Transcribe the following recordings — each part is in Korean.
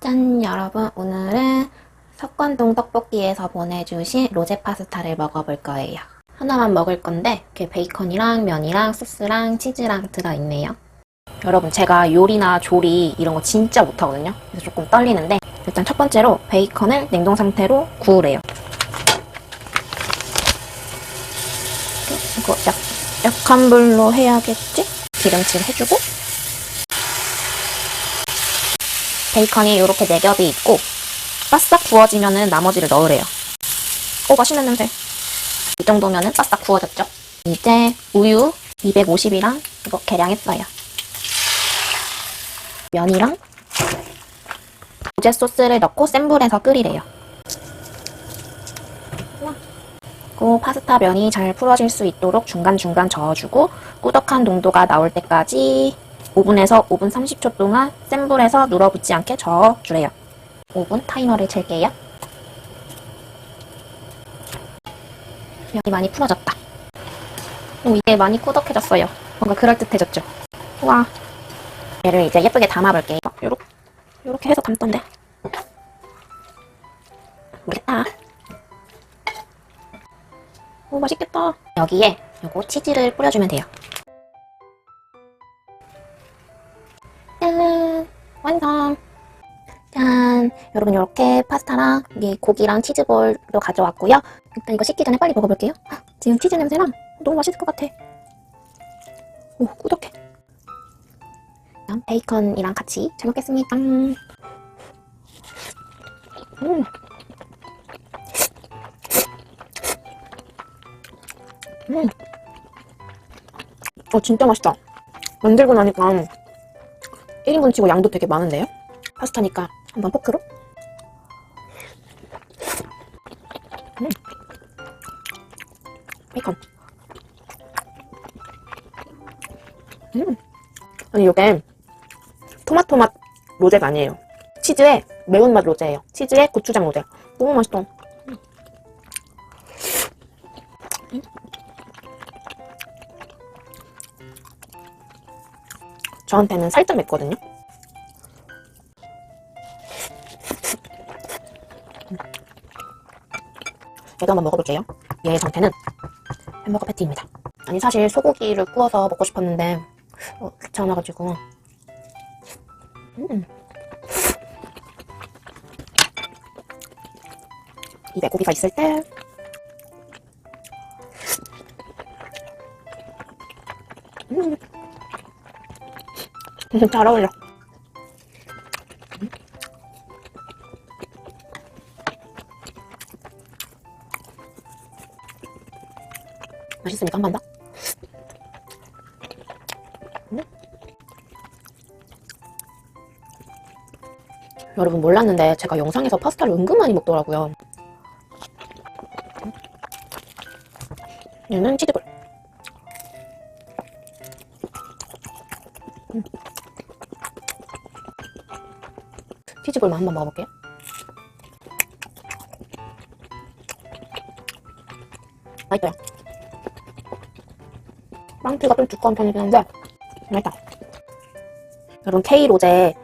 짠 여러분 오늘은 석관동 떡볶이에서 보내주신 로제 파스타를 먹어볼 거예요. 하나만 먹을 건데 이렇게 베이컨이랑 면이랑 소스랑 치즈랑 들어있네요. 여러분 제가 요리나 조리 이런 거 진짜 못하거든요. 그래서 조금 떨리는데 일단 첫 번째로 베이컨을 냉동 상태로 구우래요. 이거 약, 약한 불로 해야겠지? 기름칠 해주고 베이컨이 이렇게 네 겹이 있고 바싹 구워지면은 나머지를 넣으래요. 오 맛있는 냄새. 이 정도면은 바싹 구워졌죠. 이제 우유 250이랑 이거 계량했어요. 면이랑 로제 소스를 넣고 센 불에서 끓이래요. 그리고 파스타 면이 잘 풀어질 수 있도록 중간중간 저어주고 꾸덕한 농도가 나올 때까지 5분에서 5분 30초 동안 센 불에서 눌어붙지 않게 저어 주래요. 5분 타이머를 칠게요. 면이 많이 풀어졌다. 오, 이게 많이 꾸덕해졌어요. 뭔가 그럴듯해졌죠? 와. 얘를 이제 예쁘게 담아볼게요. 요렇게, 요렇게 해서 담던데. 모르겠다. 오, 맛있겠다. 여기에 요거 치즈를 뿌려주면 돼요. 짠! 완성! 짠! 여러분, 이렇게 파스타랑 이게 고기랑 치즈볼도 가져왔고요. 일단 이거 식기 전에 빨리 먹어볼게요. 헉, 지금 치즈 냄새랑 너무 맛있을 것 같아. 오, 꾸덕해. 베이컨이랑 같이 잘 먹겠습니다. 음. 음. 음. 어, 진짜 맛있다. 만들고 나니까 1인분 치고 양도 되게 많은데요? 파스타니까 한번 포크로? 음. 베이컨. 음. 아니, 이게 토마토 맛 로제가 아니에요. 치즈에 매운맛 로제예요. 치즈에 고추장 로제. 너무 맛있다. 저한테는 살짝 맵거든요. 음. 얘도 한번 먹어볼게요. 얘 정체는 햄버거 패티입니다. 아니 사실 소고기를 구워서 먹고 싶었는데 어, 귀찮아가지고 음. 입에 고기가 있을 때 잘 어울려. 맛있으니까 한 번 더. 음. 여러분 몰랐는데 제가 영상에서 파스타를 은근 많이 먹더라고요. 얘는 치즈 치즈볼만 한번 먹어볼게요. 맛있어요. 빵피가 좀 두꺼운 편이긴 한데 맛있다. 여러분 K 로제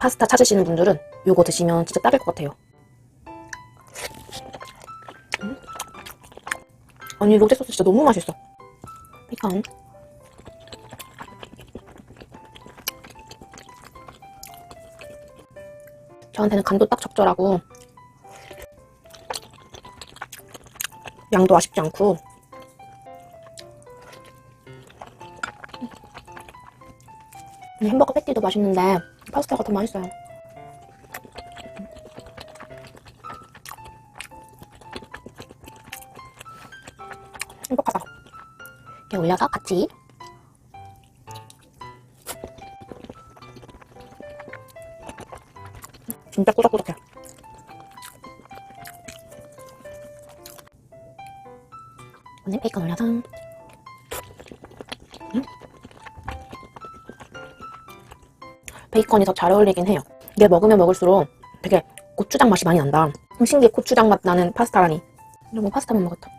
파스타 찾으시는 분들은 요거 드시면 진짜 딱일 것 같아요. 음. 아니 로제 소스 진짜 너무 맛있어. 베이 저한테는 간도 딱 적절하고 양도 아쉽지 않고 음, 햄버거 패티도 맛있는데 파스타가 더 맛있어요. 행복하다. 이렇게 올려서 같이 오늘 베이컨 올려서 음. 베이컨이 더 잘 어울리긴 해요. 이게 먹으면 먹을수록 되게 고추장 맛이 많이 난다. 음, 신기해 고추장 맛 나는 파스타라니. 너무 파스타만 먹었다.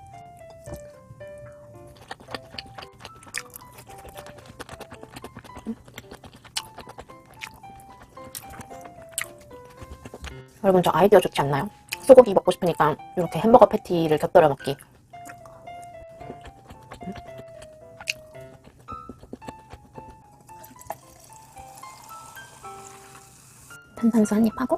여러분 저 아이디어 좋지 않나요? 소고기 먹고 싶으니까 이렇게 햄버거 패티를 곁들여 먹기. 탄산수 한 입 하고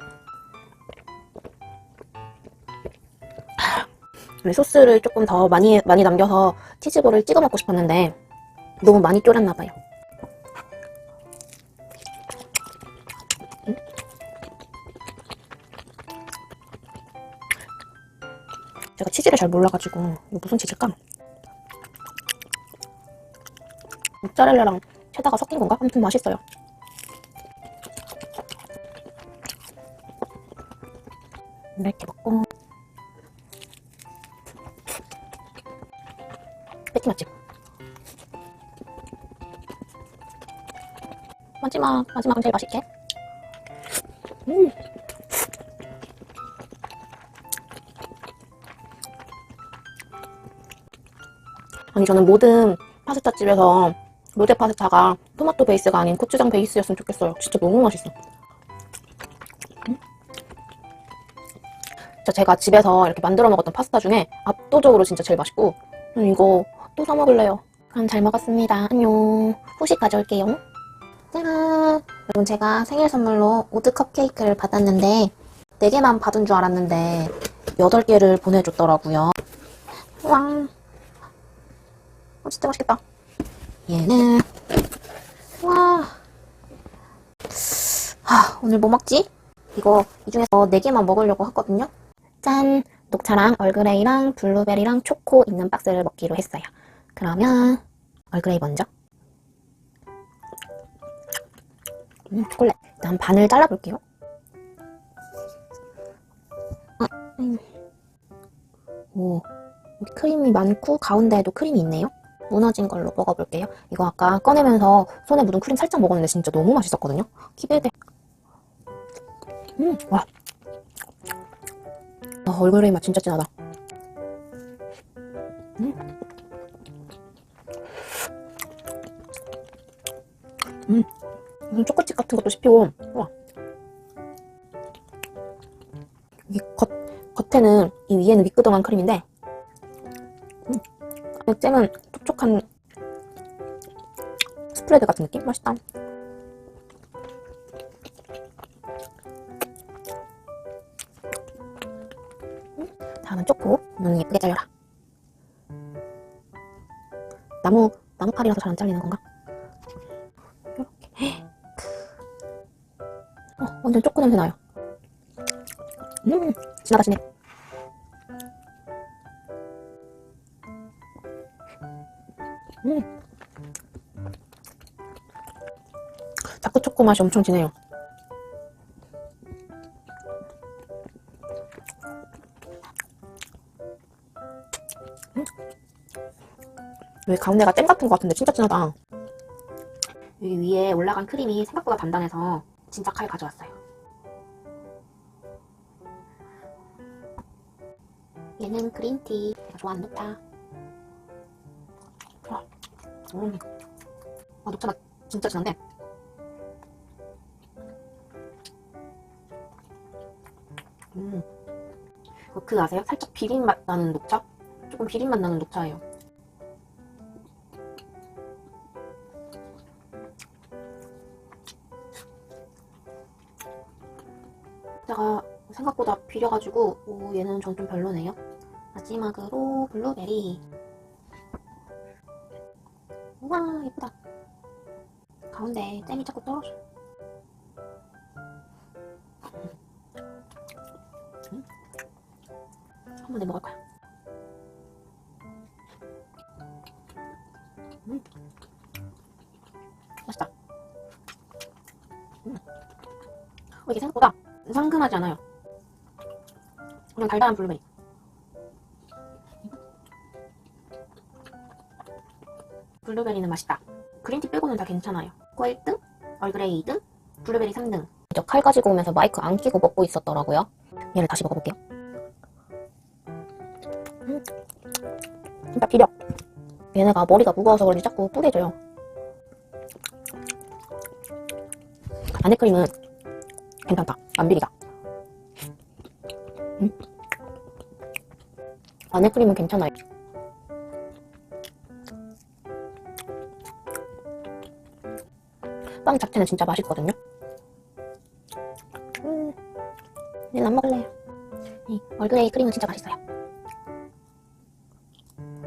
이 소스를 조금 더 많이 많이 남겨서 치즈볼을 찍어 먹고 싶었는데 너무 많이 졸였나 봐요. 음? 제가 치즈를 잘 몰라가지고 이거 무슨 치즈일까? 모짜렐라랑 체다가 섞인 건가? 아무튼 맛있어요. 이렇게 먹고. 패티 맛집. 마지막 마지막은 제일 맛있게. 음. 아니 저는 모든 파스타 집에서 로제 파스타가 토마토 베이스가 아닌 고추장 베이스였으면 좋겠어요. 진짜 너무 맛있어 제가 집에서 이렇게 만들어 먹었던 파스타 중에 압도적으로 진짜 제일 맛있고 음, 이거 또 사 먹을래요. 그럼 잘 먹었습니다. 안녕. 후식 가져올게요. 짜란. 여러분 제가 생일 선물로 우드 컵케이크를 받았는데 4개만 받은 줄 알았는데 8개를 보내줬더라고요. 와. 어, 진짜 맛있겠다. 얘는 와. 하, 오늘 뭐 먹지? 이거 이 중에서 4개만 먹으려고 했거든요. 짠! 녹차랑 얼그레이랑 블루베리랑 초코 있는 박스를 먹기로 했어요. 그러면 얼그레이 먼저. 음, 초콜릿. 일단 반을 잘라볼게요. 아, 음. 오, 크림이 많고 가운데에도 크림이 있네요. 무너진 걸로 먹어볼게요. 이거 아까 꺼내면서 손에 묻은 크림 살짝 먹었는데 진짜 너무 맛있었거든요. 기대돼. 음, 와. 아, 얼그레이 맛 진짜 진하다. 음. 음. 무슨 초코칩 같은 것도 씹히고, 와. 이 겉, 겉에는, 이 위에는 미끄덩한 크림인데, 음. 안에 잼은 촉촉한 스프레드 같은 느낌? 맛있다. 칼이라서 잘 안 잘리는 건가? 이렇게. 어, 완전 초코 냄새 나요. 음, 진하다, 진해. 음. 자꾸 초코 맛이 엄청 진해요. 여기 가운데가 잼 같은 것 같은데 진짜 진하다. 여기 위에 올라간 크림이 생각보다 단단해서 진짜 칼 가져왔어요. 얘는 그린티. 제가 좋아하는 녹차. 아, 음. 아, 녹차 맛 진짜 진한데. 음. 그, 그 아세요? 살짝 비린 맛 나는 녹차? 조금 비린 맛 나는 녹차예요. 비려가지고 오, 얘는 전 좀 별로네요. 마지막으로 블루베리. 우와 예쁘다. 가운데 잼이 자꾸 떨어져. 음? 한 번에 먹을 거야. 음. 맛있다. 음. 어, 이게 생각보다 상큼하지 않아요. 그냥 달달한 블루베리. 블루베리는 맛있다. 그린티 빼고는 다 괜찮아요. 코 1등, 얼그레이 2등, 블루베리 3등. 저 칼 가지고 오면서 마이크 안 끼고 먹고 있었더라고요. 얘를 다시 먹어볼게요. 음. 진짜 비려. 얘네가 머리가 무거워서 그런지 자꾸 뿌개져요. 안에 크림은 괜찮다. 안 비리다. 음. 안에 크림은 괜찮아요. 빵 자체는 진짜 맛있거든요. 음, 얘는 안 먹을래요. 이 얼그레이 크림은 진짜 맛있어요. 음.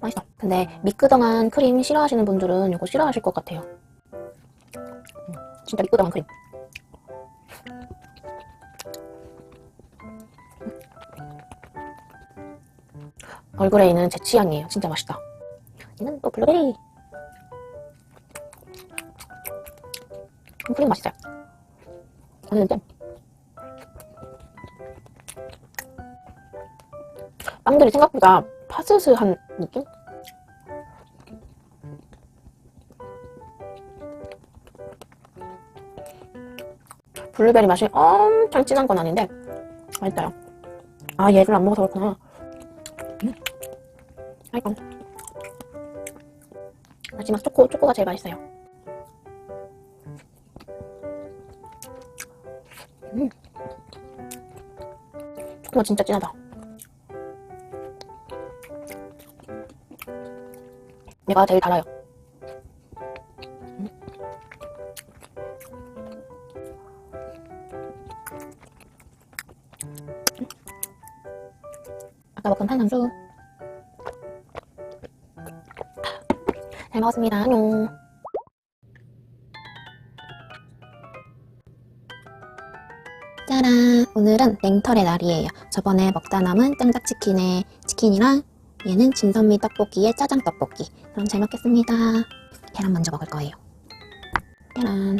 맛있어. 근데 미끄덩한 크림 싫어하시는 분들은 이거 싫어하실 것 같아요. 음, 진짜 미끄덩한 크림. 얼그레이는 제 취향이에요. 진짜 맛있다. 얘는 또 블루베리. 음, 크림 맛있어요. 맛있는데 빵들이 생각보다 파스스한 느낌? 블루베리 맛이 엄청 진한 건 아닌데 맛있어요. 아 얘를 안 먹어서 그렇구나. 음. 아이고. 마지막 초코, 초코가 제일 맛있어요. 음. 초코가 진짜 진하다. 얘가 제일 달아요. 먹었습니다. 안녕. 짜란! 오늘은 냉털의 날이에요. 저번에 먹다 남은 짱짝치킨에 치킨이랑 얘는 진선미 떡볶이에 짜장 떡볶이. 그럼 잘 먹겠습니다. 계란 먼저 먹을 거예요. 계란.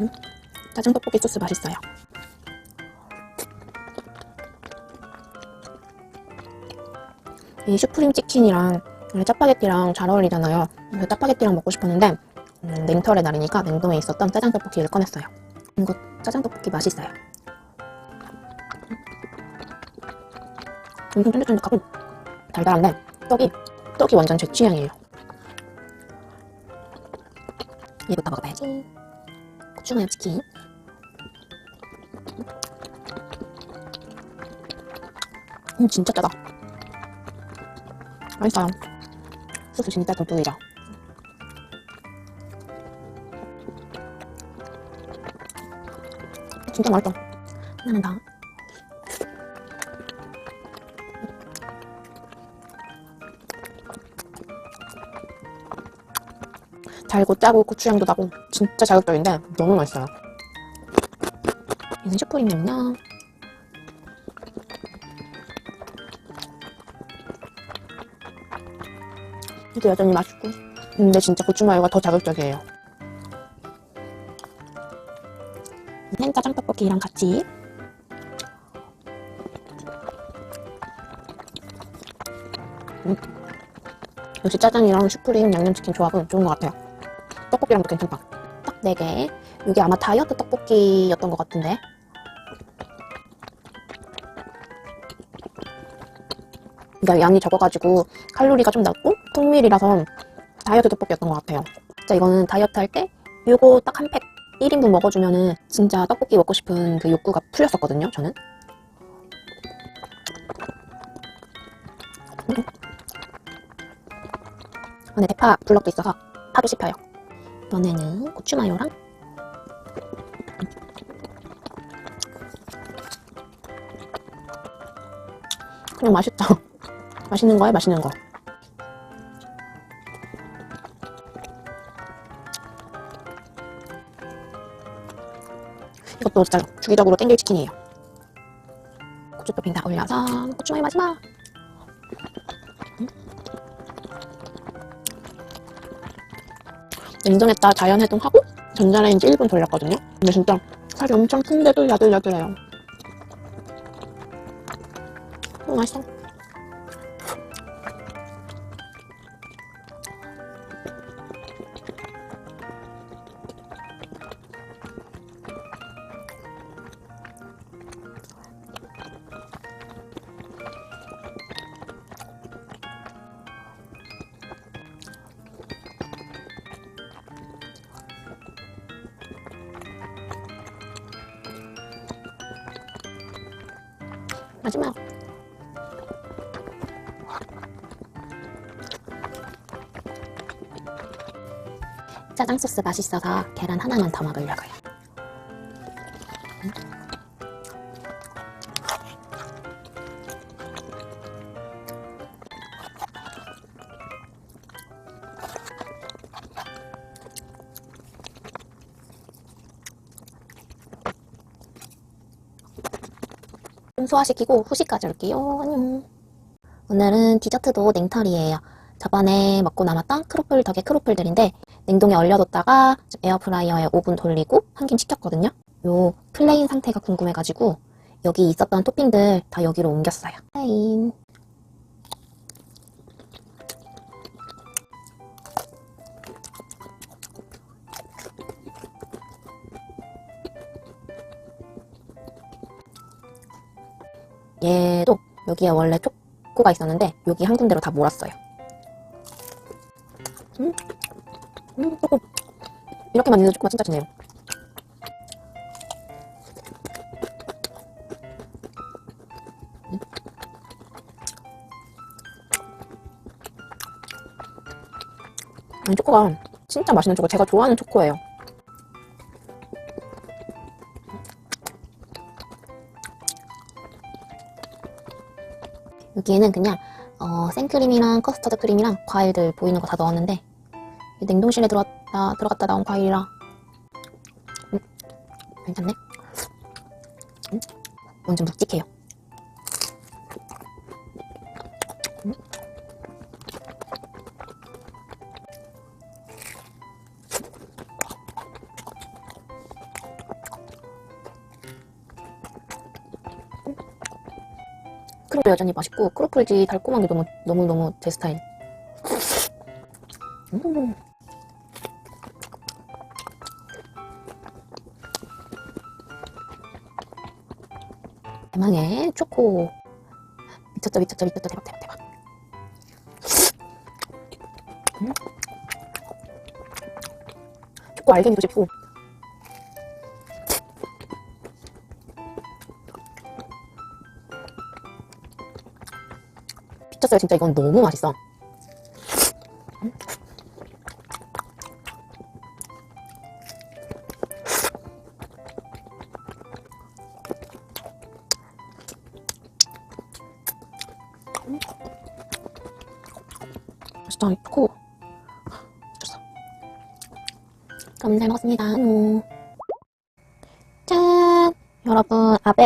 음, 짜장 떡볶이 소스 맛있어요. 이 슈프림 치킨이랑 짜파게티랑 잘 어울리잖아요. 그래서 짜파게티랑 먹고 싶었는데 음, 냉털의 날이니까 냉동에 있었던 짜장 떡볶이를 꺼냈어요. 이거 짜장 떡볶이 맛있어요. 엄청 쫀득쫀득하고 달달한데 떡이 떡이 완전 제 취향이에요. 얘부터 먹어봐야지. 고추마요 치킨. 음 진짜 짜다. 맛있어요. 소스 진짜 듬뿍이죠. 진짜 맛있다. 하나는 더. 달고 짜고 고추향도 나고 진짜 자극적인데 너무 맛있어요. 얘는 슈프림이면 요. 이게 여전히 맛있고 근데 진짜 고추마요가 더 자극적이에요. 얘는 짜장 떡볶이랑 같이 음. 역시 짜장이랑 슈프림 양념치킨 조합은 좋은 것 같아요. 떡볶이랑도 괜찮다. 딱 4개. 이게 아마 다이어트 떡볶이였던 것 같은데. 그러니까 양이 적어가지고 칼로리가 좀 낮고 통밀이라서 다이어트 떡볶이였던 것 같아요. 진짜 이거는 다이어트 할때 요거 딱 한 팩 1인분 먹어주면은 진짜 떡볶이 먹고 싶은 그 욕구가 풀렸었거든요, 저는. 음. 안에 대파 블럭도 있어서 파도 씹혀요. 이번에는 고추마요랑 그냥 맛있다. 맛있는 거에 맛있는 거. 이것도 진짜 주기적으로 땡길 치킨이에요. 고추 토핑 다 올려서 고추마요 마지막. 음. 냉동했다 자연해동하고 전자레인지 1분 돌렸거든요. 근데 진짜 살이 엄청 큰데도 야들야들해요. 너무 맛있어. 소스 맛있어서 계란 하나만 더 먹으려고요. 좀 소화시키고 후식 가져올게요. 안녕. 오늘은 디저트도 냉털이에요. 저번에 먹고 남았던 크로플 덕의 크로플들인데 냉동에 얼려뒀다가 좀 에어프라이어에 5분 돌리고 한김 식혔거든요. 요 플레인 상태가 궁금해가지고 여기 있었던 토핑들 다 여기로 옮겼어요. 플레인. 얘도 여기에 원래 초코가 있었는데 여기 한 군데로 다 몰았어요. 음, 음, 조금 이렇게만 있는 초코가 진짜 좋네요. 음. 아니, 초코가 진짜 맛있는 초코. 제가 좋아하는 초코예요. 여기에는 그냥 어, 생크림이랑 커스터드 크림이랑 과일들 보이는 거 다 넣었는데 이 냉동실에 들어갔다 들어갔다 나온 과일이라 음, 괜찮네. 음, 완전 묵직해요. 음. 크로플 여전히 맛있고 크로플지 달콤한 게 너무 너무 너무 제 스타일. 음. 대망의 초코. 미쳤다 미쳤다 미쳤다 대박 대박 대박. 음. 초코 알갱이도 제품. 미쳤어요 진짜 이건 너무 맛있어.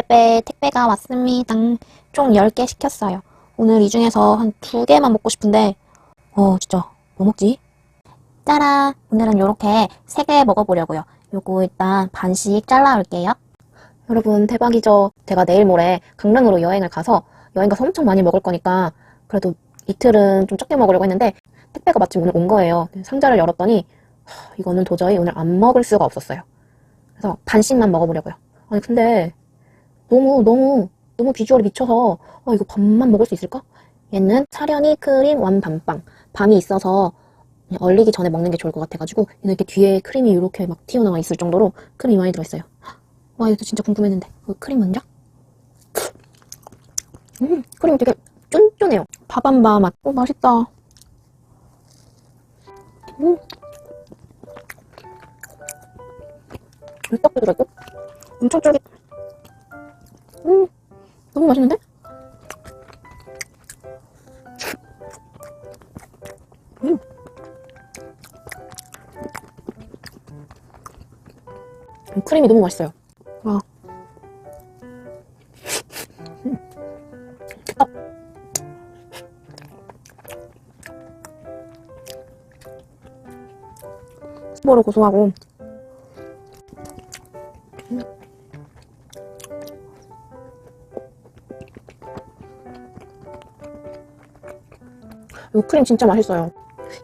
아베베 택배가 왔습니다. 총 10개 시켰어요. 오늘 이 중에서 한 두 개만 먹고 싶은데, 어, 진짜, 뭐 먹지? 짜란! 오늘은 요렇게 세 개 먹어보려고요. 요거 일단 반씩 잘라올게요. 여러분, 대박이죠? 제가 내일 모레 강릉으로 여행을 가서, 여행 가서 엄청 많이 먹을 거니까, 그래도 이틀은 좀 적게 먹으려고 했는데, 택배가 마침 오늘 온 거예요. 상자를 열었더니, 하, 이거는 도저히 오늘 안 먹을 수가 없었어요. 그래서 반씩만 먹어보려고요. 아니, 근데, 너무, 너무, 너무 비주얼이 미쳐서, 어, 이거 밥만 먹을 수 있을까? 얘는 사려니 크림 완밤빵. 밤이 있어서 얼리기 전에 먹는 게 좋을 것 같아가지고 얘는 이렇게 뒤에 크림이 이렇게 막 튀어나와 있을 정도로 크림이 많이 들어있어요. 와, 이거 진짜 궁금했는데. 이거 크림 먼저? 음, 크림이 되게 쫀쫀해요. 밥한바 맛. 오, 맛있다. 음. 여기 떡도 들어있고. 엄청 쫄깃. 음, 너무 맛있는데? 음. 음, 크림이 너무 맛있어요. 와. 음. 아. 수보로 고소하고. 이 크림 진짜 맛있어요.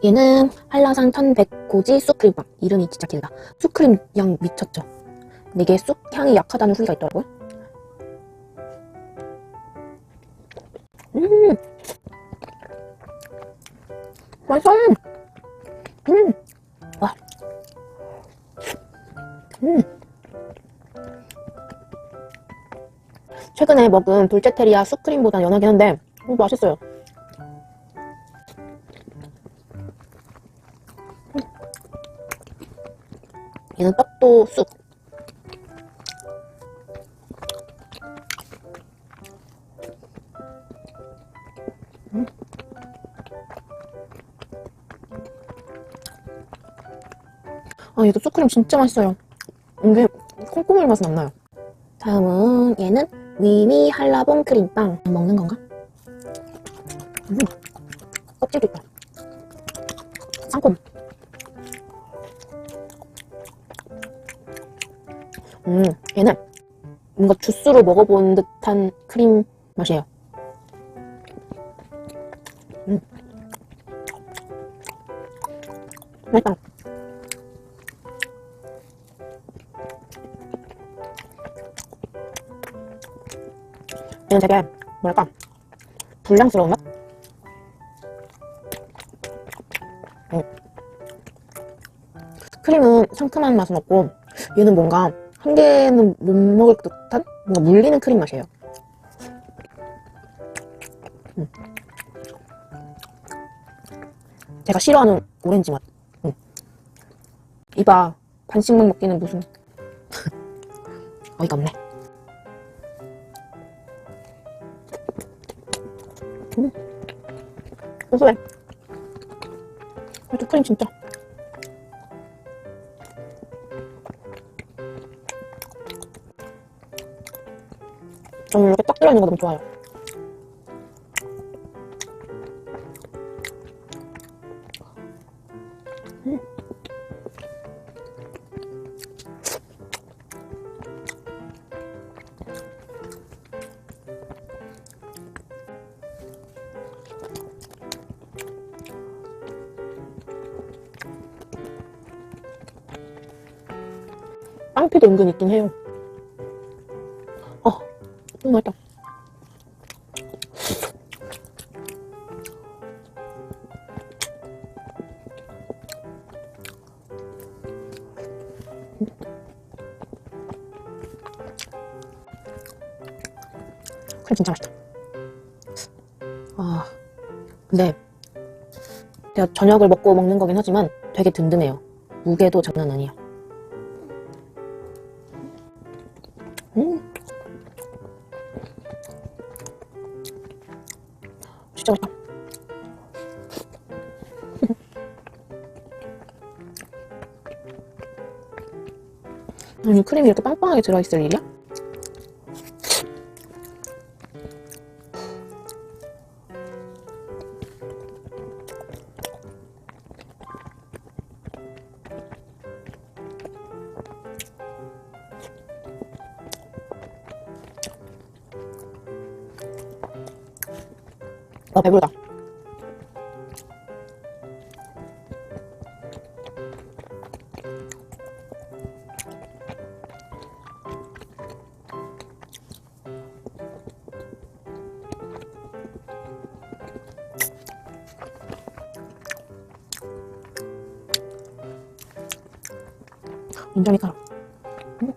얘는 한라산 1100고지 쑥크림빵. 이름이 진짜 길다. 쑥크림 양 미쳤죠? 근데 이게 쑥 향이 약하다는 후기가 있더라고요. 음! 맛있어! 음! 와. 음! 최근에 먹은 돌체테리아 쑥크림보다 연하긴 한데 음, 맛있어요. 얘는 떡도 쑥. 음. 아, 얘도 쑥크림 진짜 맛있어요. 이게 콩고물 맛은 안 나요. 다음은 얘는 위미 한라봉 크림빵 먹는 건가? 음, 껍질도 있다. 상콤. 음, 얘는 뭔가 주스로 먹어본 듯한 크림 맛이에요. 음. 맛있다. 얘는 되게 뭐랄까 불량스러운 맛? 음. 크림은 상큼한 맛은 없고 얘는 뭔가 한 개는 못 먹을 듯한 뭔가 물리는 크림 맛이에요. 음. 제가 싫어하는 오렌지 맛. 음. 이봐 반씩만 먹기는 무슨 어이가 없네. 음. 고소해. 아주 크림 진짜. 저는 이렇게 딱 들어있는 거 너무 좋아요. 음. 빵피도 은근 있긴 해요. 진짜 맛있다. 아, 근데 제가 저녁을 먹고 먹는 거긴 하지만 되게 든든해요. 무게도 장난 아니야. 음. 진짜 맛있다. 아니, 크림이 이렇게 빵빵하게 들어있을 일이야? 아, 배부르다. 가루. 음.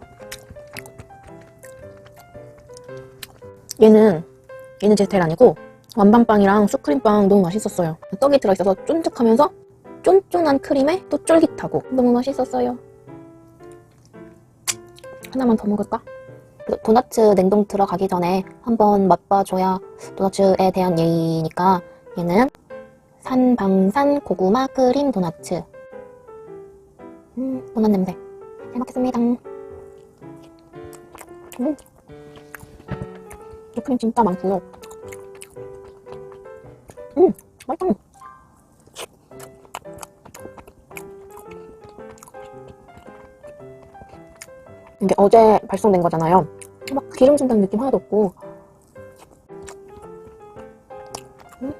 얘는 얘는 제 스타일 아니고 완반빵이랑 쑥크림빵 너무 맛있었어요. 떡이 들어있어서 쫀득하면서 쫀쫀한 크림에 또 쫄깃하고 너무 맛있었어요. 하나만 더 먹을까? 도너츠 냉동 들어가기 전에 한번 맛봐줘야 도너츠에 대한 예의니까 얘는 산방산 고구마 크림 도너츠 음, 도넛 냄새 잘 먹겠습니다. 음. 이 크림 진짜 많고요. 음, 맛있다. 이게 어제 발송된 거잖아요. 막 기름진다는 느낌 하나도 없고. 음.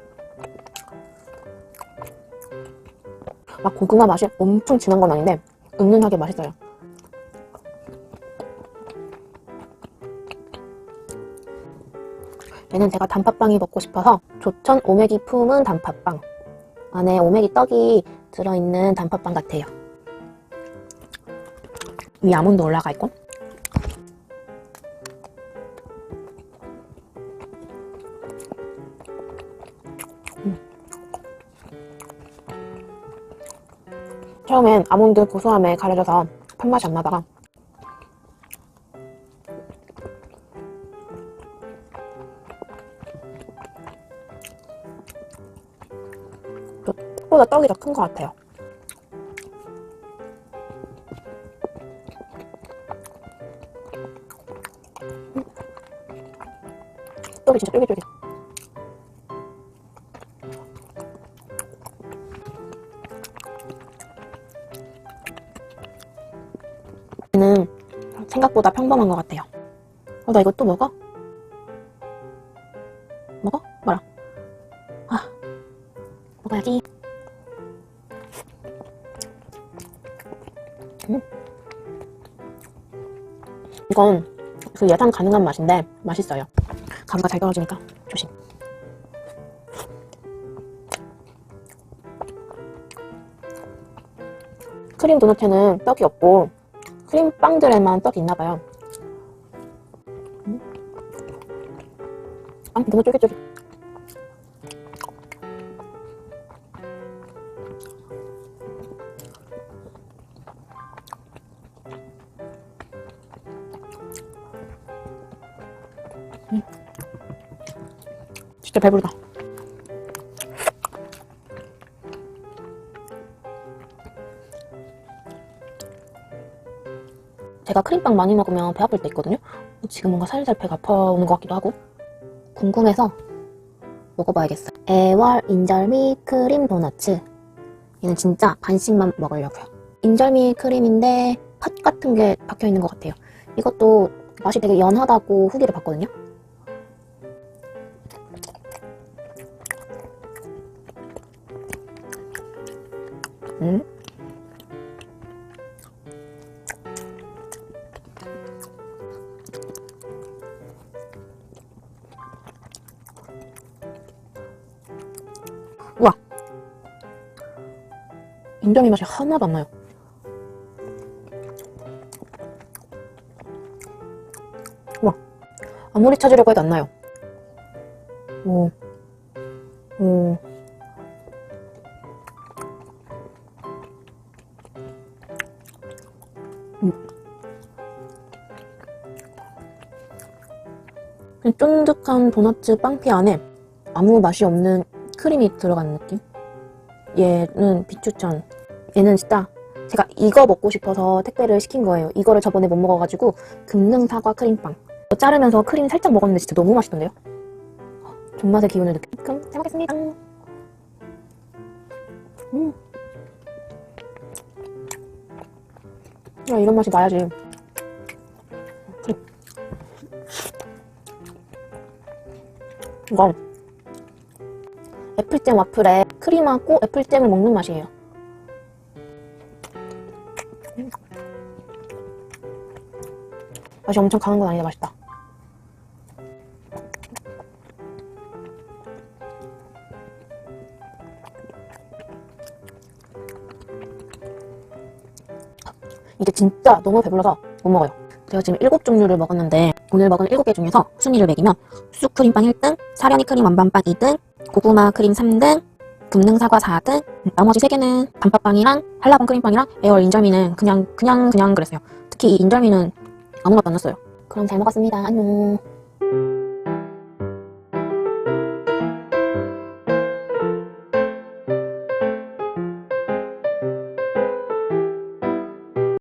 막 고구마 맛이 엄청 진한 건 아닌데 은은하게 맛있어요. 얘는 제가 단팥빵이 먹고 싶어서 조천 오메기 품은 단팥빵. 안에 오메기 떡이 들어있는 단팥빵 같아요. 이 아몬드 올라가 있고. 처음엔 아몬드 고소함에 가려져서 판맛이 안 나다가 떡이 더 큰 것 같아요. 음. 떡이 진짜 쫄깃쫄깃. 는 생각보다 평범한 것 같아요. 어, 나 이거 또? 먹어? 이건 그 예상 가능한 맛인데 맛있어요. 가루가 잘 떨어지니까 조심. 크림 도넛에는 떡이 없고 크림빵들에만 떡이 있나봐요. 음. 아, 너무 쫄깃쫄깃. 음. 진짜 배부르다. 제가 크림빵 많이 먹으면 배 아플 때 있거든요. 지금 뭔가 살살 배가 아파오는 것 같기도 하고 궁금해서 먹어봐야겠어요. 애월 인절미 크림 도너츠. 얘는 진짜 간식만 먹으려고요. 인절미 크림인데 팥 같은 게 박혀 있는 것 같아요. 이것도 맛이 되게 연하다고 후기를 봤거든요. 인절미 맛이 하나도 안 나요. 우와. 아무리 찾으려고 해도 안 나요. 오. 오. 음. 쫀득한 도넛 빵피 안에 아무 맛이 없는 크림이 들어간 느낌? 얘는 비추천. 얘는 진짜 제가 이거 먹고 싶어서 택배를 시킨 거예요. 이거를 저번에 못 먹어가지고 금능 사과 크림빵. 자르면서 크림 살짝 먹었는데 진짜 너무 맛있던데요? 존맛의 기운을 느끼. 그럼 잘 먹겠습니다. 음. 야 이런 맛이 나야지. 크림. 이거 애플잼 와플에 크림하고 애플잼을 먹는 맛이에요. 맛이 엄청 강한 건 아닌데 맛있다. 이게 진짜 너무 배불러서 못 먹어요. 제가 지금 7종류를 먹었는데 오늘 먹은 7개 중에서 순위를 매기면 쑥크림빵 1등, 사려니 크림 완반빵 2등, 고구마 크림 3등, 금능 사과 4등, 나머지 3개는 단팥빵이랑 한라봉 크림빵이랑 에어 인절미는 그냥 그냥 그냥 그랬어요. 특히 이 인절미는 아무 맛도 안 났어요. 그럼 잘 먹었습니다. 안녕.